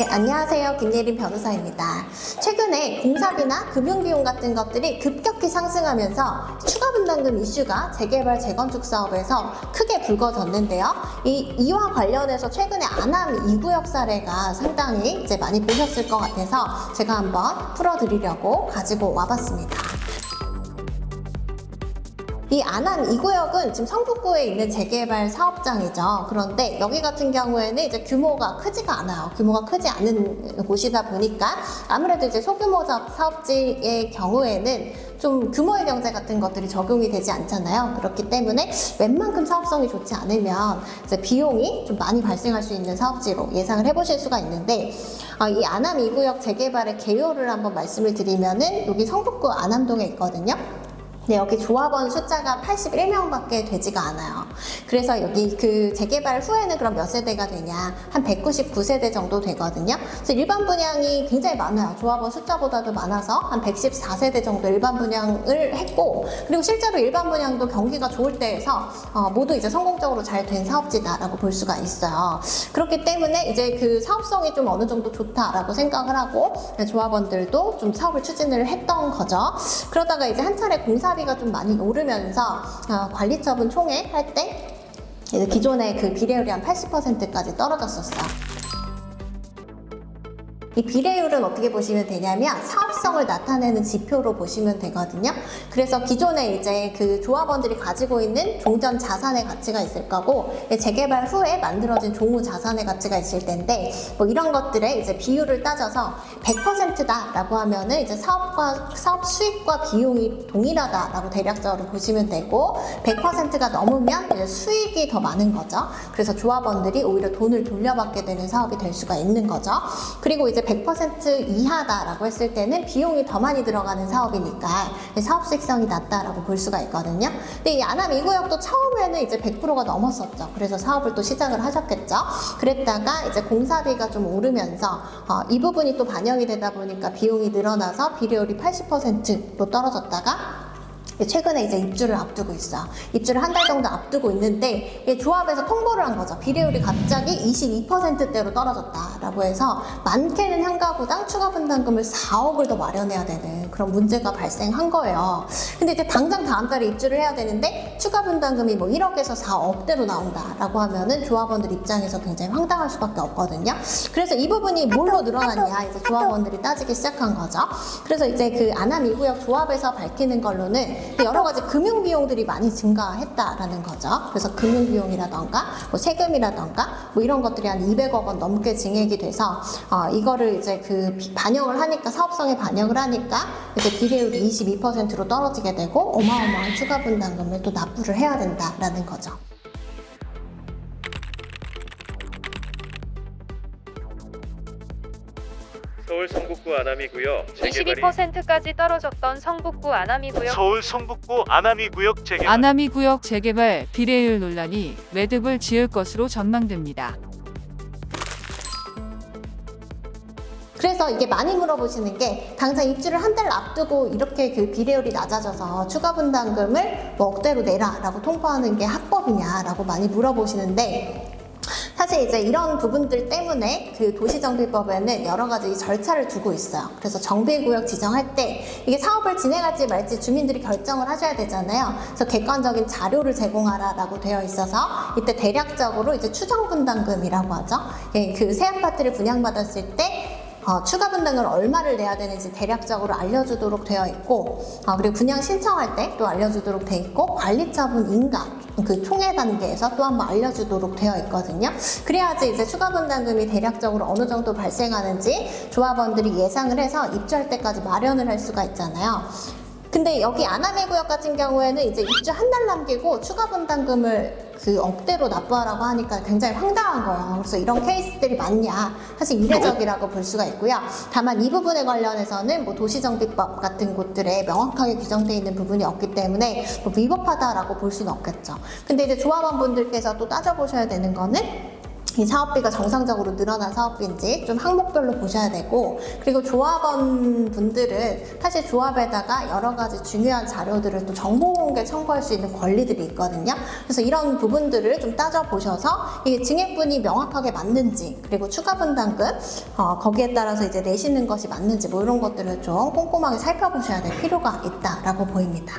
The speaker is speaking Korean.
네, 안녕하세요. 김예린 변호사입니다. 최근에 공사비나 금융비용 같은 것들이 급격히 상승하면서 추가 분담금 이슈가 재개발 재건축 사업에서 크게 불거졌는데요. 이, 이와 관련해서 최근에 안암 2구역 사례가 상당히 이제 많이 보셨을 것 같아서 제가 한번 풀어드리려고 가지고 와봤습니다. 이 안암 2구역은 지금 성북구에 있는 재개발 사업장이죠. 그런데 여기 같은 경우에는 이제 규모가 크지가 않아요. 규모가 크지 않은 곳이다 보니까 아무래도 이제 소규모 사업- 사업지의 경우에는 좀 규모의 경제 같은 것들이 적용이 되지 않잖아요. 그렇기 때문에 웬만큼 사업성이 좋지 않으면 이제 비용이 좀 많이 발생할 수 있는 사업지로 예상을 해보실 수가 있는데 어, 이 안암 2구역 재개발의 개요를 한번 말씀을 드리면은 여기 성북구 안암동에 있거든요. 근데 여기 조합원 숫자가 81명밖에 되지가 않아요. 그래서 여기 그 재개발 후에는 그럼 몇 세대가 되냐? 한 199세대 정도 되거든요. 그래서 일반 분양이 굉장히 많아요. 조합원 숫자보다도 많아서 한 114세대 정도 일반 분양을 했고, 그리고 실제로 일반 분양도 경기가 좋을 때에서 어, 모두 이제 성공적으로 잘 된 사업지다라고 볼 수가 있어요. 그렇기 때문에 이제 그 사업성이 좀 어느 정도 좋다라고 생각을 하고 조합원들도 좀 사업을 추진을 했던 거죠. 그러다가 이제 한 차례 공사비 가 좀 많이 오르면서 어, 관리처분 총회 할때 기존의 그 비례율이 한 80%까지 떨어졌었어요. 이 비례율은 어떻게 보시면 되냐면 사업성을 나타내는 지표로 보시면 되거든요. 그래서 기존에 이제 그 조합원들이 가지고 있는 종전 자산의 가치가 있을 거고 재개발 후에 만들어진 종후 자산의 가치가 있을 텐데 뭐 이런 것들의 이제 비율을 따져서 100%다라고 하면은 이제 사업과 사업 수익과 비용이 동일하다라고 대략적으로 보시면 되고 100%가 넘으면 이제 수익이 더 많은 거죠. 그래서 조합원들이 오히려 돈을 돌려받게 되는 사업이 될 수가 있는 거죠. 그리고 이제 100% 이하다라고 했을 때는 비용이 더 많이 들어가는 사업이니까 사업 수익성이 낮다라고 볼 수가 있거든요. 근데 이 안암 2구역도 처음에는 이제 100%가 넘었었죠. 그래서 사업을 또 시작을 하셨겠죠. 그랬다가 이제 공사비가 좀 오르면서 어, 이 부분이 또 반영이 되다 보니까 비용이 늘어나서 비례율이 80%로 떨어졌다가 최근에 이제 입주를 앞두고 있어. 입주를 한 달 정도 앞두고 있는데 이게 조합에서 통보를 한 거죠. 비례율이 갑자기 22%대로 떨어졌다라고 해서 많게는 한 가구당 추가 분담금을 4억을 더 마련해야 되는 그런 문제가 발생한 거예요. 근데 이제 당장 다음 달에 입주를 해야 되는데 추가 분담금이 뭐 1억에서 4억대로 나온다라고 하면은 조합원들 입장에서 굉장히 황당할 수밖에 없거든요. 그래서 이 부분이 뭘로 늘어났냐 이제 조합원들이 따지기 시작한 거죠. 그래서 이제 그 안암 2구역 조합에서 밝히는 걸로는 여러 가지 금융 비용들이 많이 증가했다라는 거죠. 그래서 금융 비용이라던가 뭐 세금이라던가 뭐 이런 것들이 한 200억 원 넘게 증액이 돼서 어, 이거를 이제 그 비- 반영을 하니까 사업성에 반영을 하니까 이제 비례율이 22%로 떨어지게 되고 어마어마한 추가 분담금을 또 납부를 해야 된다라는 거죠. 서울 성북구 안암이구역 재개발이 22%까지 떨어졌던 성북구 안암이구역 서울 성북구 안암이 구역 재개발 아나미 구역 재개발 비례율 논란이 매듭을 지을 것으로 전망됩니다. 그래서 이게 많이 물어보시는 게 당장 입주를 한 달 앞두고 이렇게 그 비례율이 낮아져서 추가 분담금을 뭐 억대로 내라라고 통보하는 게 합법이냐라고 많이 물어보시는데 사실 이제 이런 부분들 때문에 그 도시정비법에는 여러 가지 절차를 두고 있어요. 그래서 정비구역 지정할 때 이게 사업을 진행할지 말지 주민들이 결정을 하셔야 되잖아요. 그래서 객관적인 자료를 제공하라라고 되어 있어서 이때 대략적으로 이제 추정 분담금이라고 하죠. 예, 그새 아파트를 분양받았을 때 어, 추가 분담금을 얼마를 내야 되는지 대략적으로 알려주도록 되어 있고 어, 그리고 분양 신청할 때 또 알려주도록 되어 있고 관리처분 인가 그 총회 단계에서 또 한번 알려주도록 되어 있거든요. 그래야지 이제 추가 분담금이 대략적으로 어느 정도 발생하는지 조합원들이 예상을 해서 입주할 때까지 마련을 할 수가 있잖아요. 근데 여기 안암의 구역 같은 경우에는 이제 입주 한 달 남기고 추가 분담금을 그 억대로 납부하라고 하니까 굉장히 황당한 거예요. 그래서 이런 케이스들이 많냐? 사실 이례적이라고 볼 수가 있고요. 다만 이 부분에 관련해서는 뭐 도시정비법 같은 곳들에 명확하게 규정되어 있는 부분이 없기 때문에 뭐 위법하다라고 볼 수는 없겠죠. 근데 이제 조합원분들께서 또 따져보셔야 되는 거는 이 사업비가 정상적으로 늘어난 사업비인지 좀 항목별로 보셔야 되고 그리고 조합원 분들은 사실 조합에다가 여러 가지 중요한 자료들을 또 정보 공개 청구할 수 있는 권리들이 있거든요. 그래서 이런 부분들을 좀 따져 보셔서 이게 증액분이 명확하게 맞는지 그리고 추가 분담금 어, 거기에 따라서 이제 내시는 것이 맞는지 뭐 이런 것들을 좀 꼼꼼하게 살펴보셔야 될 필요가 있다라고 보입니다.